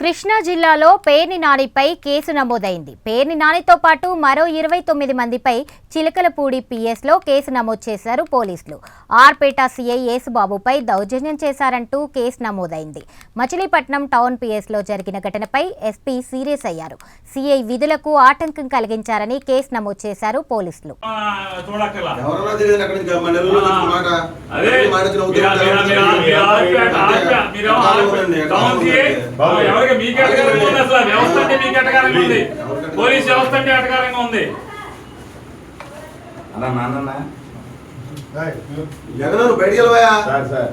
కృష్ణా జిల్లాలో పేర్ని నానిపై కేసు నమోదైంది. పేర్ని నానితో పాటు మరో ఇరవై తొమ్మిది మందిపై చిలకలపూడి పిఎస్లో కేసు నమోదు చేశారు పోలీసులు. ఆర్పేట సీఐ యేసుబాబుపై దౌర్జన్యం చేశారంటూ కేసు నమోదైంది. మచిలీపట్నం టౌన్ పిఎస్లో జరిగిన ఘటనపై ఎస్పీ సీరియస్ అయ్యారు. సీఐ విధులకు ఆటంకం కలిగించారని కేసు నమోదు చేశారు పోలీసులు. ఆ, ఎవరికి మీకు ఎటకారంగా ఉంది అసలు? వ్యవస్థ అంటే మీకు ఎటకారంగా ఉంది? పోలీస్ వ్యవస్థ అంటే ఎటకారంగా ఉంది? అలా నాన్న జగన్ నువ్వు బయటికి సార్ సార్.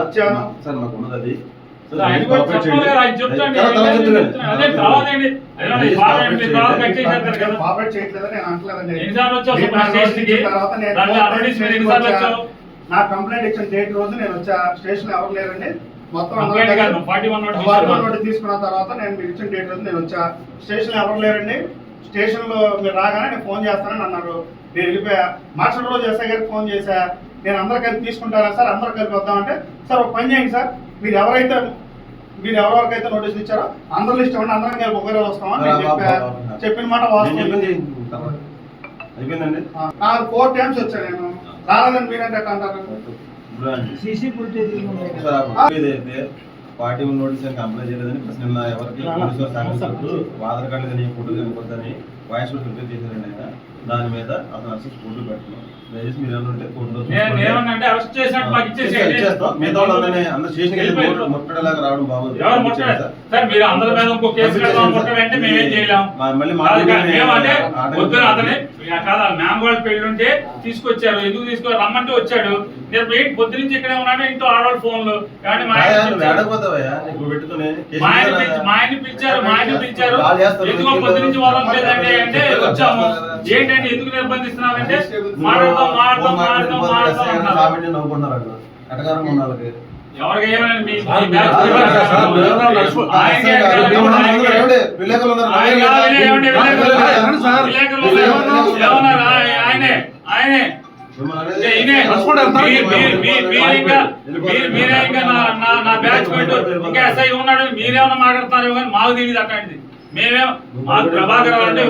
వచ్చావు నేను సుప్రీం నా స్టేషన్కి? నోటీస్ ఇచ్చిన తర్వాత నేను దాంట్లో కోర్టు అడ్వర్టైజ్మెంట్ స్టేషన్కి ఎన్నిసార్లు వచ్చా. వచ్చావు? నా కంప్లైంట్ ఇచ్చిన డేట్ రోజు నేను వచ్చా. స్టేషన్ ఎవరు లేరండి? మొత్తం కంప్లైంట్ అందరూ కాదు, 41 నోటీస్ ఫార్టీ వన్ తీసుకున్నాను. నోటీస్ తీసుకున్న తర్వాత నేను మీరు ఇచ్చిన డేట్ రోజు నేను వచ్చా. స్టేషన్ ఎవరు లేరండి? స్టేషన్లో మీరు రాగానే నేను ఫోన్ చేస్తానని అన్నారు. నేను వెళ్ళిపోయా. మార్షల్ రోజు ఎస్ఐ గారికి ఫోన్ చేశా. నేను అందరు కలిపి తీసుకుంటారా సార్? అందరు కలిపి వద్దామంటే సార్ ఒక పని చేయండి సార్. మీరు ఎవరైతే మీరు ఎవరెవరికైతే నోటీస్ ఇచ్చారో అందరు లిస్ట్ ఇవ్వండి. అందరం కలిపి ఒకరే వస్తామని నేను చెప్పా. చెప్పిన మాట వాస్తవం. ఫోర్ టైమ్స్ వచ్చా నేను. రాలేదని మీరంటే అంటారు సీసీ ఏదైతే పార్టీ నోటీస్ అని కంప్లైంట్ చేయలేదని నిన్న ఎవరికి కార్డు కానీ ఫోటో కానీ కొద్దని వాయిస్ కూడా ప్రిపేర్ చేశారండి ఆయన. దాని మీద అతను ఫోటో పెట్టడం దయచేసి మీరు కోర్టులో అరెస్ట్. మిగతా అందరూ స్టేషన్కి వెళ్ళి ముట్టడిలాగా రావడం బాగోదు మళ్ళీ ఉంటే తీసుకొచ్చారు. ఎందుకు తీసుకో రమ్మంటే వచ్చాడు. నేను ఏంటి పొద్దు నుంచి ఇక్కడే ఉన్నాడు ఇంట్లో ఆడవాళ్ళ ఫోన్లు. కానీ మా ఆయన పిలిచారు. మా ఆయన పిలిచారు వాళ్ళు. ఎందుకో పొద్దు నుంచి వదలట్లేదంటే అంటే వచ్చాము. ఏంటంటే ఎందుకు నిర్బంధిస్తున్నారంటే మాట్లాడతాం మాట్లాడతాం అంటున్నారు. ఆయన ఆయన మీరు ఇంకా నా బ్యాచ్ పెట్టు ఇంకా ఎస్ఐ ఉన్నాడు. మీరేమన్నా మాట్లాడతారు కానీ మాకు తెలియదు అట్లాంటిది. మేమేం మాకు ప్రభాకర్ అంటే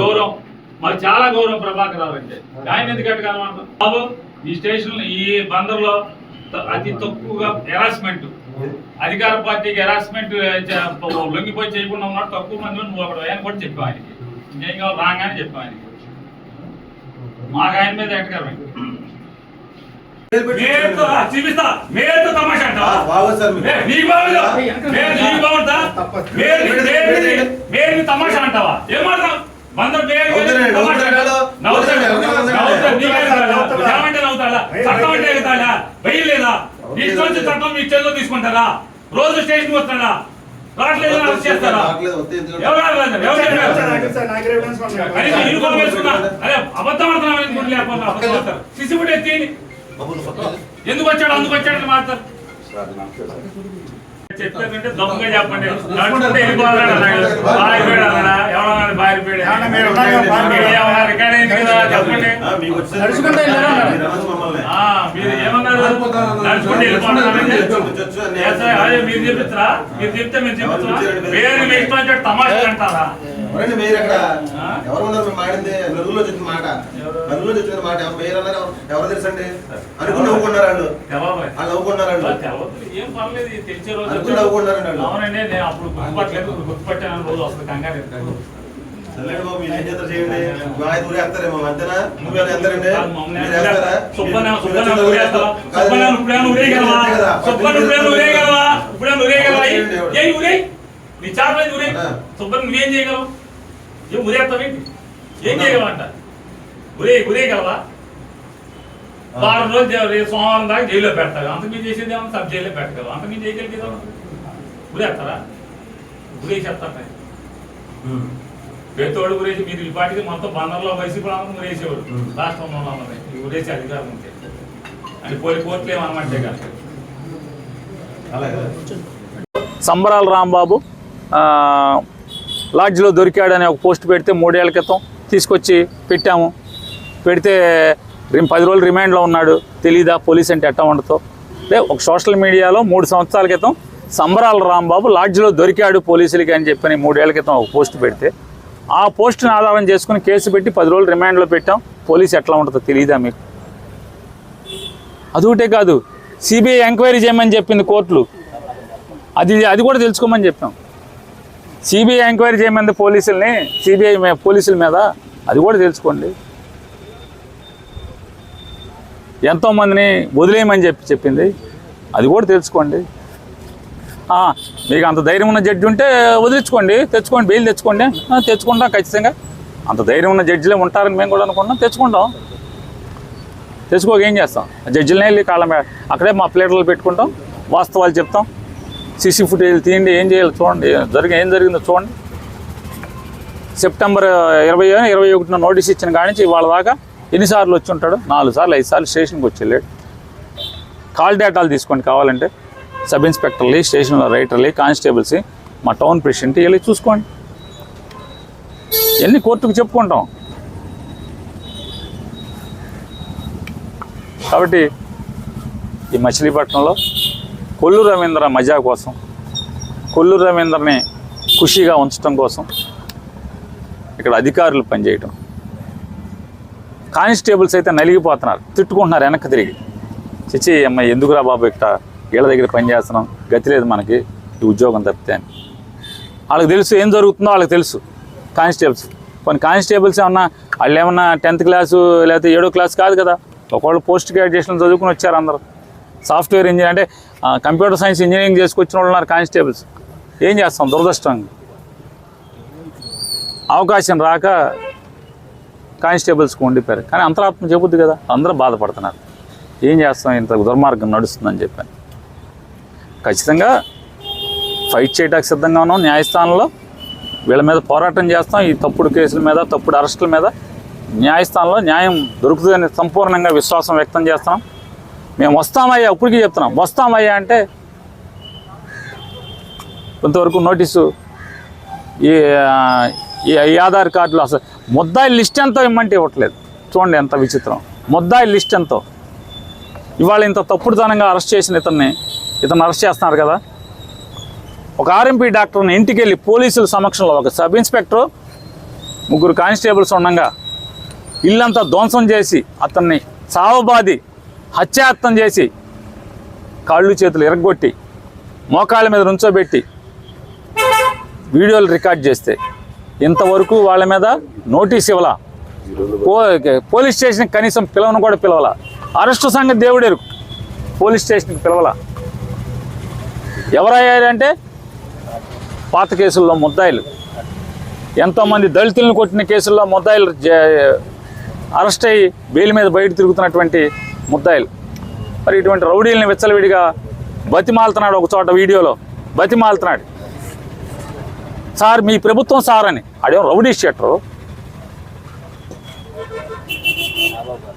గౌరవం. మాకు చాలా గౌరవం ప్రభాకర్ రావు అంటే. ఆయన ఎందుకు అంటాం బాబు ఈ స్టేషన్ ఈ బందర్లో అతి తక్కువగా హెరాస్మెంట్ అధికార పార్టీకి హెరాస్మెంట్ లొంగిపోయి చేయకుండా ఉన్నాడు తక్కువ మంది నువ్వు ఒకడు ఆయన కూడా చెప్పావు ఆయనకి. ఏం కావాలి? రాగానే చెప్పావు ఆయనకి. మాకు ఆయన మీద ఎట్టగలం మేతో చూపిస్తా. మేతో నీకు బాగుందా? తమాషా అంటావా? ఏం మాట్లాడతావు? వందల మేలు నవ్వుతాడు? చట్టం అంటే ఎగుతాడా? లేదా? మీ చేతిలో తీసుకుంటారా? రోజు స్టేషన్ వస్తాడా? రావట్లేదు అరెస్ట్ చేస్తారా? ఎవరు రాలేదు? ఎవరు యూనిఫామ్ వేసుకున్నా? అరే అబద్ధం ఆడుతున్నామని అనుకుంటే లేకపోతే అబద్ధం ఆడతారు సిసిబుడి ఎత్తి ఎందుకు వచ్చాడు? అందుకు వచ్చాడు? మాట్లాడతారు చెప్పారంటే దమ్ముగా చెప్పండి. నడుచుకుంటే వెళ్ళిపోవాలని అన్నాడు బారిపోయాడు అన్నాడా? ఎవరన్నాడు బారిపోయాడు ఏమన్నా మీరు? మీరు రికార్డ్ అయింది కదా? చెప్పండి. నడుచుకుంటూ? మీరు మీరు ఏమన్నారు? నడుచుకుంటే మీరు చెప్తారా మీరు చెప్తే మేము చెప్తారా వేరే మీ ఇష్టం తమాషా అంటారా? ఎవరండి మీరు ఎక్కడ ఆ? ఎవరు ఉన్నారు? మేము మాడింది నలుగురిలో చెప్పిన మాట? నలుగురిలో చెప్పిన మాట. ఎవరు మీరు అన్నారు? ఎవరు- తెలుసండి? అనుకుని నవ్వుకున్నారు వాళ్ళు. వాళ్ళు నవ్వుకున్నారు వాళ్ళు. అనుకుని నవ్వుకున్నారు అవునండి నేను అప్పుడు గుర్తుపట్టలేదు. గుర్తుపట్టాను రోజు వస్తుంది. కంగారు. నీ నువ్వేం చేయగలవు? ఏం ఊరేస్తావేంటి ఏం చేయగలవంట ఊరే ఊరేయగలవా వారం రోజులు రేపు సోమవారం దాకా జైల్లో పెడతారు. అంతకుమించి చేసేది ఏమో సబ్ జైల్లో పెట్టగలవు అంతకుమించి చేయగలిగేదా ఊరేస్తారా ఊరేసేస్తారా ఉమ్. పేతోడు ఊరేసి మీరు ఈ పాటికి మొత్తం బందర్లో వైసీపీ ఊరేసేవాడు ఉం. రాష్ట్రంలో ఉన్నది ఈ ఊరేసి అధికారం ఉంటే. అని పోయి కోర్టులు ఏమనమంటే కాదు. సంబరాల రాంబాబు. ఆ, లాడ్జ్లో దొరికాడని ఒక పోస్ట్ పెడితే మూడేళ్ళ క్రితం తీసుకొచ్చి పెట్టాము. పెడితే పది రోజులు రిమాండ్లో ఉన్నాడు. తెలీదా? పోలీస్ అంటే ఎట్ట ఉండతో? అంటే ఒక సోషల్ మీడియాలో మూడు సంవత్సరాల క్రితం సంబరాల రాంబాబు లాడ్జ్లో దొరికాడు పోలీసులకి అని చెప్పని మూడేళ్ళ క్రితం ఒక పోస్ట్ పెడితే ఆ పోస్టుని ఆధారం చేసుకుని కేసు పెట్టి పది రోజులు రిమాండ్లో పెట్టాం. పోలీస్ ఎట్లా ఉంటుందో తెలీదా మీకు? అదొకటే కాదు. సిబిఐ ఎంక్వైరీ చేయమని చెప్పింది కోర్టులు. అది అది కూడా తెలుసుకోమని చెప్పాం. సిబిఐ ఎంక్వైరీ చేయమంది పోలీసుల్ని సిబిఐ పోలీసుల మీద అది కూడా తెలుసుకోండి. ఎంతోమందిని వదిలేయమని చెప్పి చెప్పింది అది కూడా తెలుసుకోండి. మీకు అంత ధైర్యం ఉన్న జడ్జి ఉంటే వదిలించుకోండి తెచ్చుకోండి బెయిల్ తెచ్చుకోండి తెచ్చుకుంటాం ఖచ్చితంగా. అంత ధైర్యం ఉన్న జడ్జిలే ఉంటారని మేము కూడా అనుకుంటాం తెచ్చుకుంటాం. తెచ్చుకోక ఏం చేస్తాం? ఆ జడ్జిలనే వెళ్ళి కాళ్ళ మీద అక్కడే మా ప్లేటర్లు పెట్టుకుంటాం వాస్తవాలు చెప్తాం. సీసీ ఫుటేజ్ తీయండి ఏం చేయాలి చూడండి జరిగి ఏం జరిగిందో చూడండి. సెప్టెంబర్ ఇరవై ఇరవై ఒకటిన నోటీస్ ఇచ్చిన కాడి నుంచి వాళ్ళ దాకా ఎన్నిసార్లు వచ్చి ఉంటాడు? నాలుగు సార్లు ఐదు సార్లు స్టేషన్కి వచ్చి వెళ్ళాడు కాల్ డేటాలు తీసుకోండి కావాలంటే. సబ్ ఇన్స్పెక్టర్లు స్టేషన్లో రైటర్లు కానిస్టేబుల్స్ మా టౌన్ ప్రెసిడెంట్ వెళ్ళి చూసుకోండి. ఎన్ని కోర్టుకు చెప్పుకుంటాం? కాబట్టి ఈ మచిలీపట్నంలో కొల్లు రవీంద్ర మజా కోసం కొల్లు రవీంద్రని ఖుషిగా ఉంచడం కోసం ఇక్కడ అధికారులు పనిచేయటం. కానిస్టేబుల్స్ అయితే నలిగిపోతున్నారు తిట్టుకుంటున్నారు వెనక్కి తిరిగి. చచ్చి అమ్మ ఎందుకురా బాబు ఇక్కడ? వీళ్ళ దగ్గర పని చేస్తున్నాం గతి లేదు మనకి ఈ ఉద్యోగం తప్పితే అని. వాళ్ళకి తెలుసు ఏం జరుగుతుందో వాళ్ళకి తెలుసు కానిస్టేబుల్స్. కొన్ని కానిస్టేబుల్స్ ఏమన్నా వాళ్ళు ఏమన్నా టెన్త్ క్లాసు లేకపోతే ఏడో క్లాస్ కాదు కదా ఒకళ్ళు పోస్ట్ గ్రాడ్యుయేషన్ చదువుకుని వచ్చారు అందరూ. సాఫ్ట్వేర్ ఇంజనీర్ అంటే కంప్యూటర్ సైన్స్ ఇంజనీరింగ్ చేసుకొచ్చిన వాళ్ళు ఉన్నారు కానిస్టేబుల్స్. ఏం చేస్తాం? దురదృష్టంగా అవకాశం రాక కానిస్టేబుల్స్కి ఉండిపోయారు కానీ అంతరాత్మ చెబుద్ది కదా. అందరూ బాధపడుతున్నారు. ఏం చేస్తాం? ఇంత దుర్మార్గం నడుస్తుందని చెప్పాను. ఖచ్చితంగా ఫైట్ చేయడానికి సిద్ధంగా ఉన్నాం. న్యాయస్థానంలో వీళ్ళ మీద పోరాటం చేస్తాం. ఈ తప్పుడు కేసుల మీద తప్పుడు అరెస్టుల మీద న్యాయస్థానంలో న్యాయం దొరుకుతుందని సంపూర్ణంగా విశ్వాసం వ్యక్తం చేస్తున్నాం. మేము వస్తామయ్యా ఇప్పటికీ చెప్తున్నాం. వస్తామయ్యా అంటే కొంతవరకు నోటీసు ఈ ఈ ఆధార్ కార్డులో అసలు ముద్దాయి లిస్ట్ ఎంతో ఇమ్మంటే ఇవ్వట్లేదు. చూడండి ఎంత విచిత్రం. ముద్దాయి లిస్ట్ ఎంతో. ఇవాళ ఇంత తప్పుడుతనంగా అరెస్ట్ చేసిన ఇతన్ని ఇతను అరెస్ట్ చేస్తున్నారు కదా. ఒక ఆర్ఎంపీ డాక్టర్ని ఇంటికి వెళ్ళి పోలీసుల సమక్షంలో ఒక సబ్ ఇన్స్పెక్టర్ ముగ్గురు కానిస్టేబుల్స్ ఉండగా ఇల్లంతా ధ్వంసం చేసి అతన్ని చావబాది హత్యాయత్నం చేసి కాళ్ళు చేతులు ఎరగొట్టి మోకాళ్ళ మీద నుంచోబెట్టి వీడియోలు రికార్డ్ చేస్తే ఇంతవరకు వాళ్ళ మీద నోటీస్ ఇవ్వాల. పో పోలీస్ స్టేషన్కి కనీసం పిలవను కూడా పిలవాల. అరెస్టు సంగతి దేవుడేరు పోలీస్ స్టేషన్కి పిలవాల. ఎవరయ్యారంటే పాత కేసుల్లో ముద్దాయిలు. ఎంతోమంది దళితులను కొట్టిన కేసుల్లో ముద్దాయిలు అరెస్ట్ అయ్యి బెయిల్ మీద బయట తిరుగుతున్నటువంటి ముద్దాయిలు. మరి ఇటువంటి రౌడీల్ని విచ్చలవిడిగా బతిమాలుతున్నాడు ఒక చోట వీడియోలో. బతిమాలుతున్నాడు. సార్ మీ ప్రభుత్వం సార్ అని. అదేం రౌడీ షెట్టరు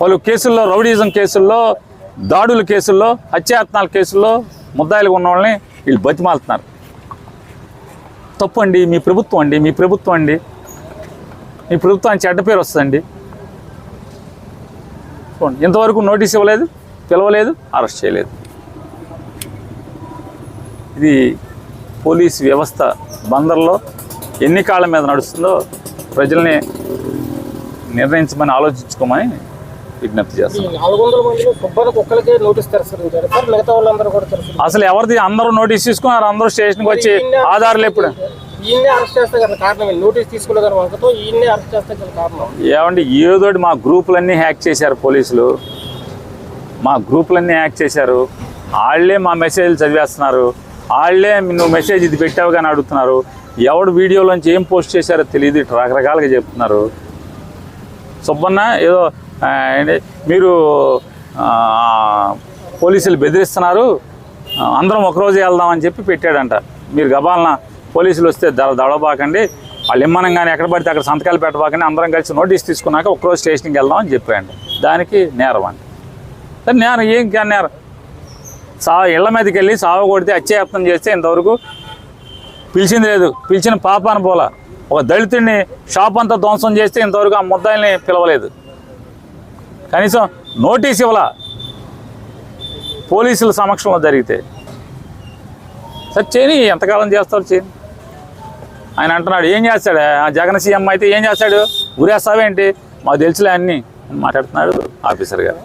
పలు కేసుల్లో రౌడీజం కేసుల్లో దాడుల కేసుల్లో హత్యాయత్నాల కేసుల్లో ముద్దాయిలుగా ఉన్న వాళ్ళని వీళ్ళు బతిమాలుతున్నారు. తప్పు అండి మీ ప్రభుత్వం అండి మీ ప్రభుత్వం అండి. మీ ప్రభుత్వానికి చెడ్డ పేరు వస్తుందండి. చూడండి ఇంతవరకు నోటీస్ ఇవ్వలేదు పిలవలేదు అరెస్ట్ చేయలేదు. ఇది పోలీస్ వ్యవస్థ బందర్లో ఎన్ని కాళ్ళ మీద నడుస్తుందో ప్రజల్ని నిర్ణయించమని ఆలోచించుకోమని విజ్ఞప్తి ఈ చేస్తాం నాలుగు వందల మందిలో సుబ్బానికి ఒక్కరికే నోటీస్ తెరసరించారు సార్ మిగతా వాళ్ళందరూ కూడా తెరసరించారు అసలు ఎవరిది అందరూ నోటీస్ తీసుకున్నారు? అందరూ స్టేషన్కి వచ్చి ఆధారాలు ఎప్పుడు ఈయన్నే అరెస్ట్ చేస్తే కదా కారణం నోటీస్ తీసుకోలేదని వంకతో ఈయన్నే అరెస్ట్ చేస్తే కదా కారణం ఏమండి ఏదోటి మా గ్రూపులన్నీ హ్యాక్ చేశారు పోలీసులు. మా గ్రూపులన్నీ హ్యాక్ చేశారు. వాళ్ళే మా మెసేజ్లు చదివేస్తున్నారు. వాళ్ళే నువ్వు మెసేజ్ ఇది పెట్టావు కానీ అడుగుతున్నారు. ఎవడు వీడియోలోంచి ఏం పోస్ట్ చేశారో తెలియదు రకరకాలుగా చెప్తున్నారు. సుబ్బన్న ఏదో మీరు పోలీసులు బెదిరిస్తున్నారు. అందరం ఒకరోజు వెళ్దామని చెప్పి పెట్టాడంట. మీరు గబాలన? పోలీసులు వస్తే దడబాకండి. వాళ్ళు ఇమ్మనంగానే ఎక్కడ పడితే అక్కడ సంతకాలు పెట్టబాకండి. అందరం కలిసి నోటీస్ తీసుకున్నాక ఒకరోజు స్టేషన్కి వెళ్దామని చెప్పాడు. దానికి నేరం అండి. సరే నేను ఏం కానీ నేరం? సా ఇళ్ళ మీదకి వెళ్ళి సాగు కొడితే అత్యయత్నం చేస్తే ఇంతవరకు పిలిచింది లేదు. పిలిచిన పాపాన పోలా. ఒక దళితుడిని షాప్ అంతా ధ్వంసం చేస్తే ఇంతవరకు ఆ ముద్దాయిల్ని పిలవలేదు. కనీసం నోటీస్ ఇవ్వాల. పోలీసుల సమక్షంలో జరిగితే. సరే చేయని ఎంతకాలం చేస్తారు చేయని ఆయన అంటున్నాడు ఏం చేస్తాడు? ఆ జగన్ సీఎం అయితే ఏం చేస్తాడు? ఊరేస్తావేంటి? మాకు తెలుసులే అన్నీ. మాట్లాడుతున్నాడు ఆఫీసర్ గారు.